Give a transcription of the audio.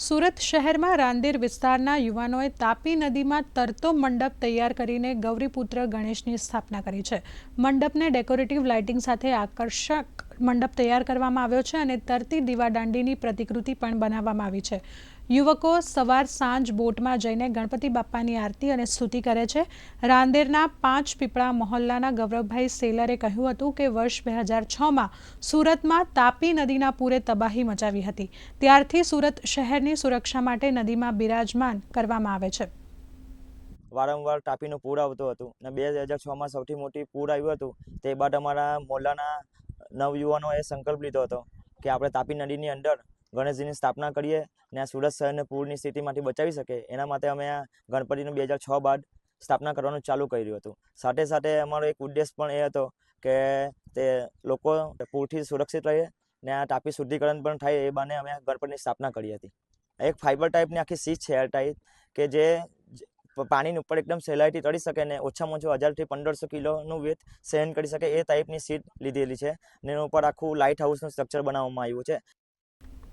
સુરત શહેરમાં રાંદેર વિસ્તારના યુવાનોએ તાપી નદીમાં તરતો મંડપ તૈયાર કરીને ગૌરીપુત્ર ગણેશની સ્થાપના કરી છે. મંડપને ડેકોરેટિવ લાઇટિંગ સાથે આકર્ષક મંડપ તૈયાર કરવામાં આવ્યો છે અને તરતી દીવાદાંડીની પ્રતિકૃતિ પણ બનાવવામાં આવી છે. યુવકો સવાર સાંજ બોટમાં જઈને ગણપતિ બાપ્પાની આરતી અને સ્તુતિ કરે છે. રાંદેરના પાંચ પીપળા મહોલ્લાના ગૌરવભાઈ સેલરે કહ્યું હતું કે વર્ષ બે હજાર છમાં સુરતમાં તાપી નદીના પૂરે તબાહી મચાવી હતી. ત્યારથી સુરત શહેરની સુરક્ષા માટે નદીમાં બિરાજમાન કરવામાં આવે છે. વારંવાર તાપીનું પૂર આવતું હતું અને બે હજાર છમાં સૌથી મોટી પૂર આવ્યું હતું તે બાદ અમારા મોહલ્લાના નવયુવાનોએ સંકલ્પ લીધો હતો કે આપણે તાપી નદીની અંદર ગણેશજીની સ્થાપના કરીએ ને આ સુરત શહેરને પૂરની સ્થિતિમાંથી બચાવી શકે. એના માટે અમે આ ગણપતિનું બે હજાર છ બાદ સ્થાપના કરવાનું ચાલુ કર્યું હતું. સાથે સાથે અમારો એક ઉદ્દેશ પણ એ હતો કે તે લોકો પૂરથી સુરક્ષિત રહે ને આ તાપી શુદ્ધિકરણ પણ થાય એ બાને અમે ગણપતિની સ્થાપના કરી હતી. એક ફાઇબર ટાઈપની આખી સીટ છે એર ટાઈપ કે જે પાણીની ઉપર એકદમ સહેલાઈથી ચડી શકે ને ઓછામાં ઓછું હજારથી પંદરસો કિલોનું વેત સહન કરી શકે એ ટાઈપની સીટ લીધેલી છે ને એના ઉપર આખું લાઇટ હાઉસનું સ્ટ્રક્ચર બનાવવામાં આવ્યું છે.